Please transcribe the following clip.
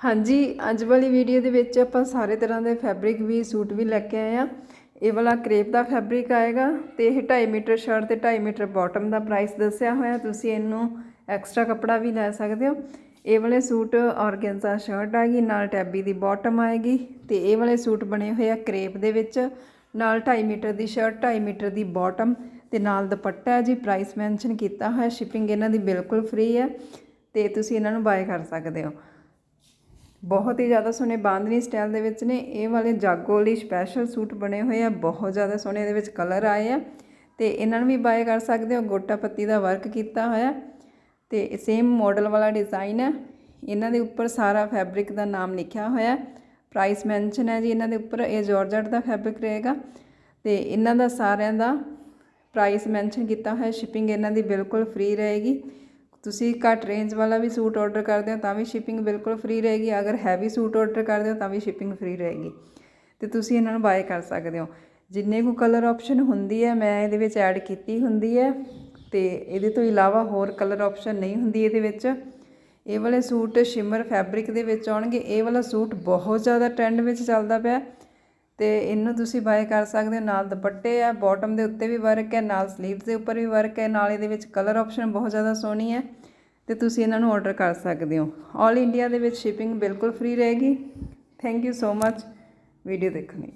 ਹਾਂਜੀ, ਅੱਜ ਵਾਲੀ ਵੀਡੀਓ ਦੇ ਵਿੱਚ ਆਪਾਂ ਸਾਰੇ ਤਰ੍ਹਾਂ ਦੇ ਫੈਬਰਿਕ ਵੀ, ਸੂਟ ਵੀ ਲੈ ਕੇ ਆਏ ਆ ਇਹ ਵਾਲਾ ਕ੍ਰੇਪ ਦਾ ਫੈਬਰਿਕ ਆਏਗਾ ਤੇ ਇਹ 2.5 ਮੀਟਰ ਸ਼ਰਟ ਤੇ 2.5 ਮੀਟਰ ਬਾਟਮ ਦਾ ਪ੍ਰਾਈਸ ਦੱਸਿਆ ਹੋਇਆ। ਤੁਸੀਂ ਇਹਨੂੰ ਐਕਸਟਰਾ ਕੱਪੜਾ ਵੀ ਲੈ ਸਕਦੇ ਹੋ। ਇਹ ਵਾਲੇ ਸੂਟ ਔਰਗੈਂਜ਼ਾ ਸ਼ਰਟ ਆਏਗੀ ਨਾਲ ਟੈਬੀ ਦੀ ਬਾਟਮ ਆਏਗੀ ਤੇ ਇਹ ਵਾਲੇ ਸੂਟ ਬਣੇ ਹੋਏ ਆ ਕ੍ਰੇਪ ਦੇ ਵਿੱਚ। ਨਾਲ 2.5 ਮੀਟਰ ਦੀ ਸ਼ਰਟ 2.5 ਮੀਟਰ ਦੀ ਬਾਟਮ ਤੇ ਨਾਲ ਦੁਪੱਟਾ ਹੈ ਜੀ ਪ੍ਰਾਈਸ ਮੈਂਸ਼ਨ ਕੀਤਾ ਹੋਇਆ। ਸ਼ਿਪਿੰਗ ਇਹਨਾਂ ਦੀ ਬਿਲਕੁਲ ਫ੍ਰੀ ਹੈ ਤੇ ਤੁਸੀਂ ਇਹਨਾਂ ਨੂੰ ਬਾਏ ਕਰ ਸਕਦੇ ਹੋ। ਬਹੁਤ ਹੀ ਜ਼ਿਆਦਾ ਸੋਹਣੇ ਬਾਂਦਨੀ ਸਟਾਈਲ ਦੇ ਵਿੱਚ ਨੇ। ਇਹ ਵਾਲੇ ਜਾਗੋ ਲਈ ਸਪੈਸ਼ਲ ਸੂਟ ਬਣੇ ਹੋਏ ਆ। ਬਹੁਤ ਜ਼ਿਆਦਾ ਸੋਹਣੇ ਇਹਦੇ ਵਿੱਚ ਕਲਰ ਆਏ ਆ। ਤੇ ਇਹਨਾਂ ਨੂੰ ਵੀ ਬਾਏ ਕਰ ਸਕਦੇ ਹੋ। ਗੋਟਾ ਪੱਤੀ ਦਾ ਵਰਕ ਕੀਤਾ ਹੋਇਆ। ਤੇ ਸੇਮ ਮਾਡਲ ਵਾਲਾ ਡਿਜ਼ਾਈਨ ਹੈ ਇਹਨਾਂ ਦੇ ਉੱਪਰ ਸਾਰਾ ਫੈਬਰਿਕ ਦਾ ਨਾਮ ਲਿਖਿਆ ਹੋਇਆ। ਪ੍ਰਾਈਸ ਮੈਂਸ਼ਨ ਹੈ ਜੀ ਇਹਨਾਂ ਦੇ ਉੱਪਰ। ਇਹ ਜਾਰਜਟ ਦਾ ਫੈਬਰਿਕ ਰਹੇਗਾ। ਤੇ ਇਹਨਾਂ ਦਾ ਸਾਰਿਆਂ ਦਾ ਪ੍ਰਾਈਸ ਮੈਂਸ਼ਨ ਕੀਤਾ ਹੋਇਆ। ਸ਼ਿਪਿੰਗ ਇਹਨਾਂ ਦੀ ਬਿਲਕੁਲ ਫ੍ਰੀ ਰਹੇਗੀ। ਤੁਸੀਂ ਘੱਟ ਰੇਂਜ ਵਾਲਾ ਵੀ ਸੂਟ ਆਰਡਰ ਕਰਦੇ ਹੋ ਤਾਂ ਵੀ ਸ਼ਿਪਿੰਗ ਬਿਲਕੁਲ ਫ੍ਰੀ ਰਹੇਗੀ। ਅਗਰ ਹੈਵੀ ਸੂਟ ਆਰਡਰ ਕਰਦੇ ਹੋ ਤਾਂ ਵੀ ਸ਼ਿਪਿੰਗ ਫ੍ਰੀ ਰਹੇਗੀ। ਤੇ ਤੁਸੀਂ ਇਹਨਾਂ ਨੂੰ ਬਾਏ ਕਰ ਸਕਦੇ ਹੋ। ਜਿੰਨੇ ਕੁ ਕਲਰ ਆਪਸ਼ਨ ਹੁੰਦੀ ਹੈ, ਮੈਂ ਇਹਦੇ ਵਿੱਚ ਐਡ ਕੀਤੀ ਹੁੰਦੀ ਹੈ। ਤੇ ਇਹਦੇ ਤੋਂ ਇਲਾਵਾ ਹੋਰ ਕਲਰ ਆਪਸ਼ਨ ਨਹੀਂ ਹੁੰਦੀ ਇਹਦੇ ਵਿੱਚ। ਇਹ ਵਾਲੇ ਸੂਟ ਸ਼ਿਮਰ ਫੈਬਰਿਕ ਦੇ ਵਿੱਚ ਆਉਣਗੇ। ਇਹ ਵਾਲਾ ਸੂਟ ਬਹੁਤ ਜ਼ਿਆਦਾ ਟ੍ਰੈਂਡ ਵਿੱਚ ਚੱਲਦਾ ਪਿਆ। ਤੇ ਇਹਨੂੰ ਤੁਸੀਂ ਬਾਏ ਕਰ ਸਕਦੇ ਹੋ, ਨਾਲ ਦੁਪੱਟੇ ਆ ਬਾਟਮ ਦੇ ਉੱਤੇ ਵੀ ਵਰਕ ਹੈ, ਨਾਲ ਸਲੀਵਸ ਦੇ ਉੱਪਰ ਵੀ ਵਰਕ ਹੈ, ਨਾਲ ਇਹਦੇ ਵਿੱਚ ਕਲਰ ਆਪਸ਼ਨ ਬਹੁਤ ਜ਼ਿਆਦਾ ਸੋਹਣੀ ਹੈ ਤੇ ਤੁਸੀਂ ਇਹਨਾਂ ਨੂੰ ਆਰਡਰ ਕਰ ਸਕਦੇ ਹੋ। ਆਲ ਇੰਡੀਆ ਦੇ ਵਿੱਚ ਸ਼ਿਪਿੰਗ ਬਿਲਕੁਲ ਫ੍ਰੀ ਰਹੇਗੀ। Thank you so much video ਦੇਖਣ ਲਈ।